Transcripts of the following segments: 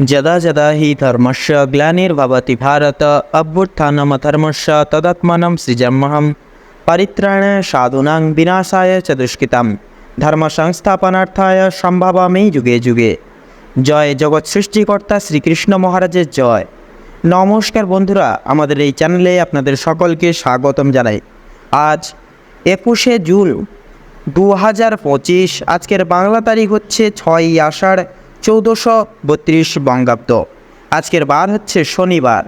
যদা যদা হি ধর্মস্য গ্লানির্ভবতি ভারত অভ্যুত্থানমধর্মস্য তদাত্মাनं সৃজমহম পরিত্রাণায় সাধুনাং বিনাশায় চ দুষ্কৃতাম ধর্ম সংস্থাপনার্থায় সম্ভাবামি যুগে যুগে জয় জগৎ সৃষ্টিকর্তা শ্রীকৃষ্ণ মহারাজের জয়। নমস্কার বন্ধুরা, আমাদের এই চ্যানেলে আপনাদের সকলকে স্বাগতম জানাই। আজ একুশে জুন দু হাজার পঁচিশ, আজকের বাংলা তারিখ হচ্ছে ছয়ই আষাঢ় চৌদ্দশো বত্রিশ বঙ্গাব্দ। আজকের বার হচ্ছে শনিবার।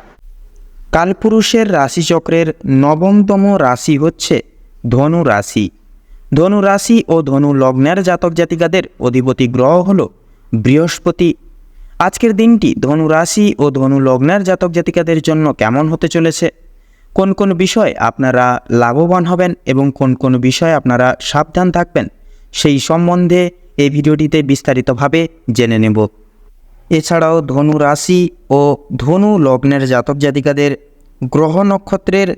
কালপুরুষের রাশিচক্রের নবমতম রাশি হচ্ছে ধনু রাশি। ধনু রাশি ও ধনু লগ্নের জাতক জাতিকাদের অধিপতি গ্রহ হল বৃহস্পতি। আজকের দিনটি ধনু রাশি ও ধনু লগ্নের জাতক জাতিকাদের জন্য কেমন হতে চলেছে? কোন কোন বিষয় আপনারা লাভবান হবেন এবং কোন কোন বিষয়ে আপনারা সাবধান থাকবেন সেই সম্বন্ধে এই ভিডিওটিতে বিস্তারিতভাবে জেনে নেব। এছাড়াও ধনু রাশি ও ধনু লগ্নের জাতক জাতিকাদের গ্রহ নক্ষত্রের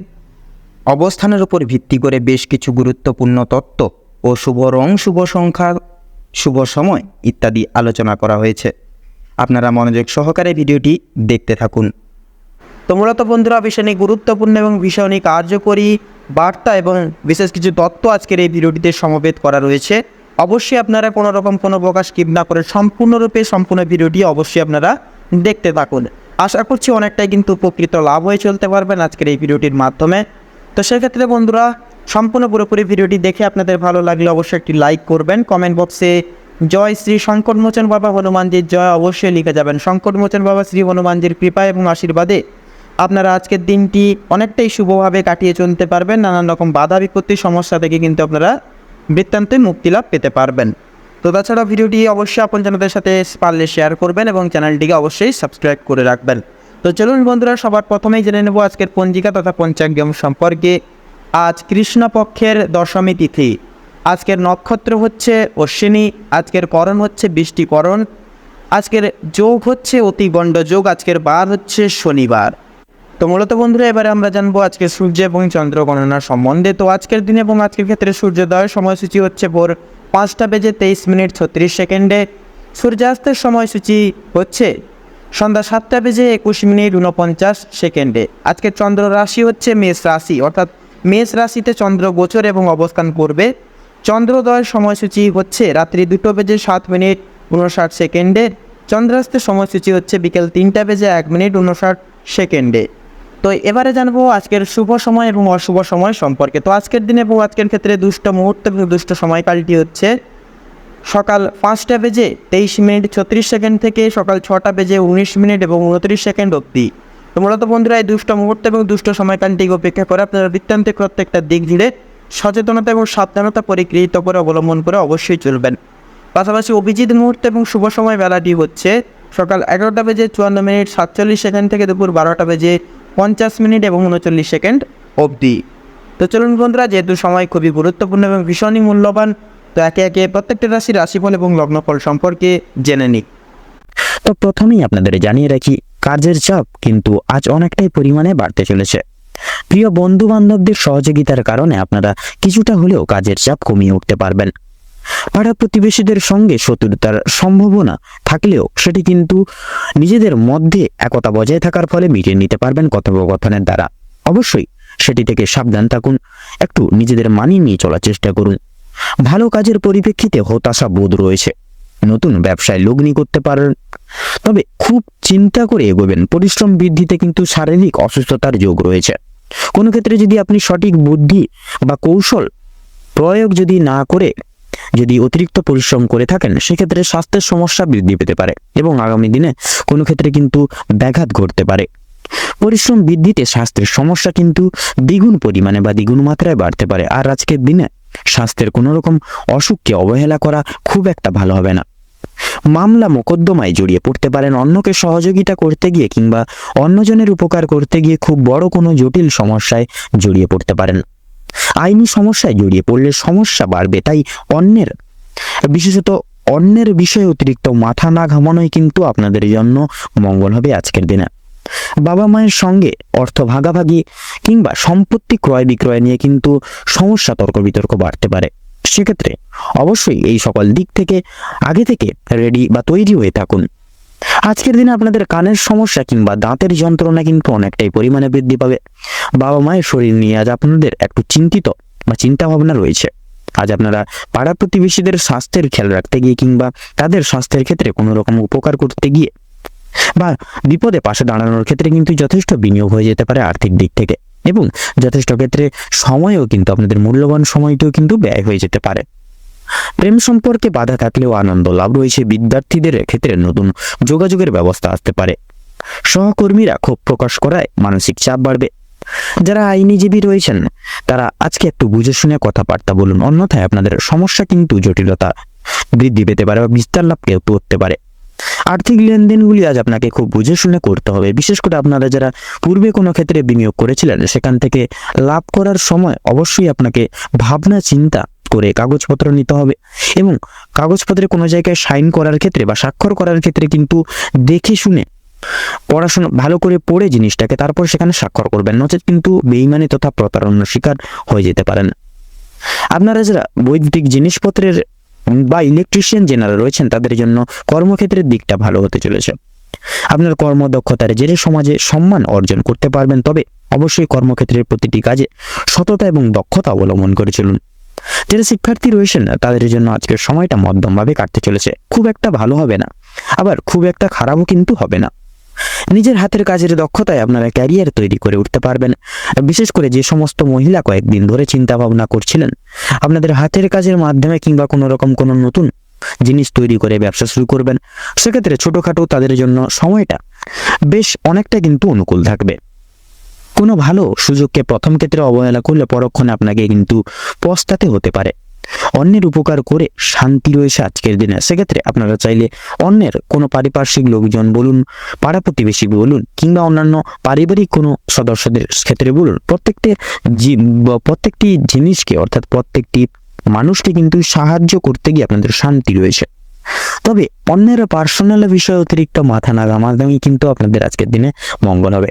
অবস্থানের উপর ভিত্তি করে বেশ কিছু গুরুত্বপূর্ণ তত্ত্ব ও শুভ রং, শুভ সংখ্যা, শুভ সময় ইত্যাদি আলোচনা করা হয়েছে। আপনারা মনোযোগ সহকারে ভিডিওটি দেখতে থাকুন। তো মূলত বন্ধুরা ভীষণই গুরুত্বপূর্ণ এবং ভীষণই কার্যকরী বার্তা এবং বিশেষ কিছু তত্ত্ব আজকের এই ভিডিওটিতে সমবেত করা রয়েছে। অবশ্যই আপনারা কোনো রকম কোনো প্রকাশ স্কিপ না করে সম্পূর্ণরূপে সম্পূর্ণ ভিডিওটি অবশ্যই আপনারা দেখতে থাকুন। আশা করছি অনেকটাই কিন্তু উপকৃত লাভ হয়ে চলতে পারবেন আজকের এই ভিডিওটির মাধ্যমে। তো সেক্ষেত্রে বন্ধুরা, সম্পূর্ণ পুরোপুরি ভিডিওটি দেখে আপনাদের ভালো লাগলে অবশ্যই একটি লাইক করবেন। কমেন্ট বক্সে জয় শ্রী শঙ্করমোচন বাবা হনুমানজির জয় অবশ্যই লিখে যাবেন। শঙ্করমোচন বাবা শ্রী হনুমানজির কৃপা এবং আশীর্বাদে আপনারা আজকের দিনটি অনেকটাই শুভভাবে কাটিয়ে চলতে পারবেন। নানান রকম বাধা বিপত্তি, সমস্যা থেকে কিন্তু আপনারা বৃত্তান্তে মুক্তি লাভ পেতে পারবেন। তো তাছাড়া ভিডিওটি অবশ্যই আপনজনদের সাথে পারলে শেয়ার করবেন এবং চ্যানেলটিকে অবশ্যই সাবস্ক্রাইব করে রাখবেন। তো চলুন বন্ধুরা, সবার প্রথমেই জেনে নেব আজকের পঞ্জিকা তথা পঞ্চাঙ্গম সম্পর্কে। আজ কৃষ্ণপক্ষের দশমী তিথি। আজকের নক্ষত্র হচ্ছে অশ্বিনী, আজকের করণ হচ্ছে বৃষ্টিকরণ, আজকের যোগ হচ্ছে অতিগণ্ড যোগ আজকের বার হচ্ছে শনিবার। তো মূলত বন্ধুরা, এবারে আমরা জানব আজকে সূর্য এবং চন্দ্র গণনা সম্বন্ধে। তো আজকের দিনে এবং আজকের ক্ষেত্রে সূর্যোদয়ের সময়সূচি হচ্ছে ভোর পাঁচটা বেজে তেইশ মিনিট ছত্রিশ সেকেন্ডে। সূর্যাস্তের সময়সূচি হচ্ছে সন্ধ্যা সাতটা বেজে একুশ মিনিট উনপঞ্চাশ সেকেন্ডে। আজকের চন্দ্র রাশি হচ্ছে মেষ রাশি, অর্থাৎ মেষ রাশিতে চন্দ্র গোচর এবং অবস্থান করবে। চন্দ্রোদয়ের সময়সূচি হচ্ছে রাত্রি দুটো বেজে সাত মিনিট উনষাট সেকেন্ডে। চন্দ্রাস্তের সময়সূচি হচ্ছে বিকেল তিনটা বেজে এক মিনিট উনষাট সেকেন্ডে। তো এবারে জানব আজকের শুভ সময় এবং অশুভ সময় সম্পর্কে। তো আজকের দিনে এবং আজকের ক্ষেত্রে দুষ্ট মুহূর্ত এবং দুষ্ট সময়কালটি হচ্ছে। সকাল পাঁচটা বেজে তেইশ মিনিট ছত্রিশ সেকেন্ড থেকে সকাল ছটা বেজে উনিশ মিনিট এবং উনত্রিশ সেকেন্ড অবধি। তো মূলত বন্ধুরা, এই দুষ্ট মুহূর্ত এবং দুষ্ট সময়কালটি উপেক্ষা করে আপনারা বৃত্তান্তে প্রত্যেকটা দিক জুড়ে সচেতনতা এবং সাবধানতা পরিগৃহীত করে অবলম্বন করে অবশ্যই চলবেন। পাশাপাশি অভিজিৎ মুহূর্ত এবং শুভ সময় বেলাটি হচ্ছে সকাল এগারোটা বেজে চুয়ান্ন মিনিট সাতচল্লিশ সেকেন্ড থেকে দুপুর বারোটা বেজে পঞ্চাশ মিনিট এবং উনচল্লিশ সেকেন্ড অবধি। তো চলুন বন্ধুরা, যেহেতু সময় খুবই গুরুত্বপূর্ণ এবং ভীষণই মূল্যবান, তো একে একে প্রত্যেকটা রাশির রাশিফল এবং লগ্নফল সম্পর্কে জেনে নিই। তো প্রথমেই আপনাদের জানিয়ে রাখি, কাজের চাপ কিন্তু আজ অনেকটাই পরিমাণে বাড়তে চলেছে। প্রিয় বন্ধু বান্ধবদের সহযোগিতার কারণে আপনারা কিছুটা হলেও কাজের চাপ কমিয়ে উঠতে পারবেন। পাড়া প্রতিবেশীদের সঙ্গে শত্রুতার সম্ভাবনা থাকলেও সেটি কিন্তু নিজেদের মধ্যে একতা বজায় থাকার ফলে মিটিয়ে নিতে পারবেন কথোপকথনের দ্বারা। অবশ্যই সেটি থেকে সাবধান থাকুন, একটু নিজেদের মানিয়ে নিয়ে চলার চেষ্টা করুন। ভালো কাজের পরিপ্রেক্ষিতে হতাশা বোধ রয়েছে। নতুন ব্যবসায় লগ্নি করতে পারেন। তবে খুব চিন্তা করে এগোবেন। পরিশ্রম বৃদ্ধিতে কিন্তু শারীরিক অসুস্থতার যোগ রয়েছে। কোনো ক্ষেত্রে যদি আপনি সঠিক বুদ্ধি বা কৌশল প্রয়োগ যদি না করে যদি অতিরিক্ত পরিশ্রম করে থাকেন, সেক্ষেত্রে স্বাস্থ্যের সমস্যা বৃদ্ধি পেতে পারে এবং আগামী দিনে কোনো ক্ষেত্রে কিন্তু ব্যাঘাত ঘটতে পারে। পরিশ্রম বৃদ্ধিতে স্বাস্থ্যের সমস্যা কিন্তু দ্বিগুণ পরিমাণে বা দ্বিগুণ মাত্রায় বাড়তে পারে। আর আজকের দিনে স্বাস্থ্যের কোনো রকম অসুখকে অবহেলা করা খুব একটা ভালো হবে না। মামলা মোকদ্দমায় জড়িয়ে পড়তে পারেন অন্যকে সহযোগিতা করতে গিয়ে কিংবা অন্যজনের উপকার করতে গিয়ে খুব বড় কোনো জটিল সমস্যায় জড়িয়ে পড়তে পারেন। আইনি সমস্যায় জড়িয়ে পড়লে সমস্যা বাড়বে, তাই অন্যের, বিশেষত অন্যের বিষয়ে অতিরিক্ত মাথা না ঘামানোই কিন্তু আপনাদের জন্য মঙ্গল হবে আজকের দিনে। বাবা মায়ের সঙ্গে অর্থ ভাগাভাগি কিংবা সম্পত্তি ক্রয় বিক্রয় নিয়ে কিন্তু সমস্যা তর্ক বিতর্ক বাড়তে পারে। সেক্ষেত্রে অবশ্যই এই সকল দিক থেকে, আগে থেকে রেডি বা তৈরি হয়ে থাকুন। আজকের দিনে আপনাদের কানের সমস্যা কিংবা দাঁতের যন্ত্রণা কিন্তু অনেকটাই পরিমাণে বৃদ্ধি পাবে। বাবা মায়ের শরীর নিয়ে আজ আপনাদের একটু চিন্তিত বা চিন্তা ভাবনা রয়েছে। আজ আপনারা পাড়া প্রতিবেশীদের স্বাস্থ্যের খেয়াল রাখতে গিয়ে কিংবা তাদের স্বাস্থ্যের ক্ষেত্রে কোনো রকম উপকার করতে গিয়ে বা বিপদে পাশে দাঁড়ানোর ক্ষেত্রে কিন্তু যথেষ্ট বিনিয়োগ হয়ে যেতে পারে আর্থিক দিক থেকে। এবং যথেষ্ট ক্ষেত্রে সময়ও কিন্তু আপনাদের মূল্যবান সময়টিও কিন্তু ব্যয় হয়ে যেতে পারে। প্রেম সম্পর্কে বাধা থাকলেও আনন্দ লাভ রয়েছে বিদ্যার্থীদের ক্ষেত্রে নতুন যোগাযোগের ব্যবস্থা আসতে পারে। সহকর্মীরা ক্ষোভ প্রকাশ করায় মানসিক চাপ বাড়বে। যারা আইনিজীবী রয়েছেন, তারা আজকে একটু বুঝে শুনে কথাবার্তা বলুন। অন্যথায় আপনাদের সমস্যা কিন্তু জটিলতা বৃদ্ধি পেতে পারে বা বিস্তার লাভ কেউ করতে পারে। আর্থিক লেনদেনগুলি আজ আপনাকে খুব বুঝে শুনে করতে হবে। বিশেষ করে আপনারা যারা পূর্বে কোনো ক্ষেত্রে বিনিয়োগ করেছিলেন, সেখান থেকে লাভ করার সময় অবশ্যই আপনাকে ভাবনা, চিন্তা করে কাগজপত্র নিতে হবে এবং কাগজপত্রে কোনো জায়গায় সাইন করার ক্ষেত্রে বা স্বাক্ষর করার ক্ষেত্রে কিন্তু দেখে শুনে, পড়াশোনা, ভালো করে পড়ে জিনিসটাকে তারপর সেখানে স্বাক্ষর করবেন। নচেত কিন্তু বেইমানি তথা প্রতারণার শিকার হয়ে যেতে পারেন। আপনারা যারা বৈদ্যুতিক জিনিসপত্রের বা ইলেকট্রিশিয়ান জেনারা রয়েছেন, তাদের জন্য কর্মক্ষেত্রের দিকটা ভালো হতে চলেছে। আপনার কর্মদক্ষতার জেরে সমাজে সম্মান অর্জন করতে পারবেন, তবে অবশ্যই কর্মক্ষেত্রের প্রতিটি কাজে সততা এবং দক্ষতা অবলম্বন করে চলুন। যারা শিক্ষার্থী রয়েছেন, তাদের জন্য আজকের সময়টা মধ্যমভাবে কাটতে চলেছে। খুব একটা ভালো হবে না। আবার খুব একটা খারাপও কিন্তু হবে না। নিজের হাতের কাজের দক্ষতায় আপনারা ক্যারিয়ার তৈরি করে উঠতে পারবেন। বিশেষ করে যে সমস্ত মহিলা কয়েকদিন ধরে চিন্তা ভাবনা করছিলেন, আপনাদের হাতের কাজের মাধ্যমে কিংবা কোনো রকম কোনো নতুন জিনিস তৈরি করে ব্যবসা শুরু করবেন। সেক্ষেত্রে ছোটোখাটো তাদের জন্য সময়টা বেশ অনেকটা কিন্তু অনুকূল থাকবে। কোনো ভালো সুযোগকে প্রথম ক্ষেত্রে অবহেলা করলে পরক্ষণে আপনাকে কিন্তু পস্তাতে হতে পারে। অন্যের উপকার করে শান্তি রয়েছে আজকের দিনে। সেক্ষেত্রে আপনারা চাইলে অন্যের কোনো পারিপার্শ্বিক লোকজন বলুন, পাড়া প্রতিবেশী বলুন, কিংবা অন্যান্য পারিবারিক কোনো সদস্যদের ক্ষেত্রে বলুন, প্রত্যেকটি প্রত্যেকটি জিনিসকে, অর্থাৎ প্রত্যেকটি মানুষকে কিন্তু সাহায্য করতে গিয়ে আপনাদের শান্তি রয়েছে। তবে অন্যের পার্সোনাল বিষয়ে অতিরিক্ত মাথা না ঘামাঘামি কিন্তু আপনাদের আজকের দিনে মঙ্গল হবে।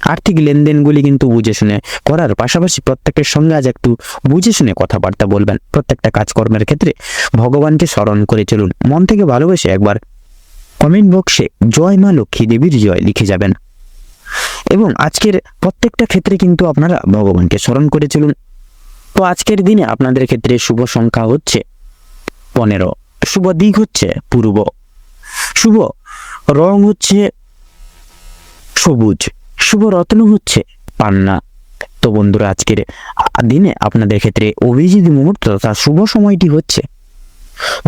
আর্থিক লেনদেনগুলি কিন্তু বুঝে শুনে করার পাশাপাশি প্রত্যেকের সঙ্গে আজ একটু বুঝে শুনে কথাবার্তা বলবেন। প্রত্যেকটা কাজকর্মের ক্ষেত্রে ভগবানকে স্মরণ করে চলুন। মন থেকে ভালোবেসে একবার কমেন্ট বক্সে জয় মা লক্ষ্মী দেবীর জয় লিখে যাবেন। এবং আজকের প্রত্যেকটা ক্ষেত্রে কিন্তু আপনারা ভগবানকে স্মরণ করে চলুন। তো আজকের দিনে আপনাদের ক্ষেত্রে শুভ সংখ্যা হচ্ছে পনেরো, শুভ দিক হচ্ছে পূর্ব, শুভ রং হচ্ছে সবুজ। শুভ রত্ন হচ্ছে পান্না। তো বন্ধুরা, আজকের দিনে আপনাদের ক্ষেত্রে অভিজিৎ মুহূর্ত তথা শুভ সময়টি হচ্ছে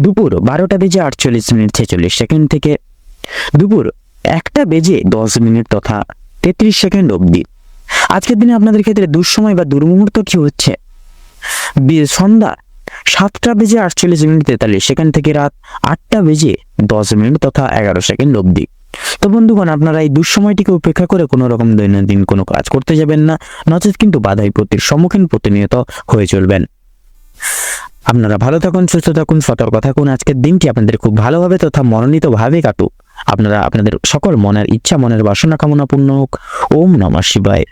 দুপুর বারোটা বেজে আটচল্লিশ মিনিট ছেচল্লিশ সেকেন্ড থেকে দুপুর একটা বেজে দশ মিনিট তথা তেত্রিশ সেকেন্ড অবধি। আজকের দিনে আপনাদের ক্ষেত্রে দুঃসময় বা দুর্মুহূর্ত কি হচ্ছে? সন্ধ্যা সাতটা বেজে আটচল্লিশ মিনিট তেতাল্লিশ সেকেন্ড থেকে রাত আটটা বেজে দশ মিনিট তথা এগারো সেকেন্ড অবধি। তো বন্ধুগণ, আপনারা এই দুঃসময়টিকে উপেক্ষা করে কোনো রকম দৈনন্দিন কোনো কাজ করতে যাবেন না, নচেত কিন্তু বাধা বিপত্তির সম্মুখীন প্রতিনিয়ত হয়ে চলবেন। আপনারা ভালো থাকুন, সুস্থ থাকুন, সতর্ক থাকুন। আজকের দিনটি আপনাদের খুব ভালোভাবে তথা মনোনীতভাবে কাটুক। আপনারা, আপনাদের সকল মনের ইচ্ছা, মনের বাসনা কামনা পূর্ণ হোক। ওম নমঃ শিবায়।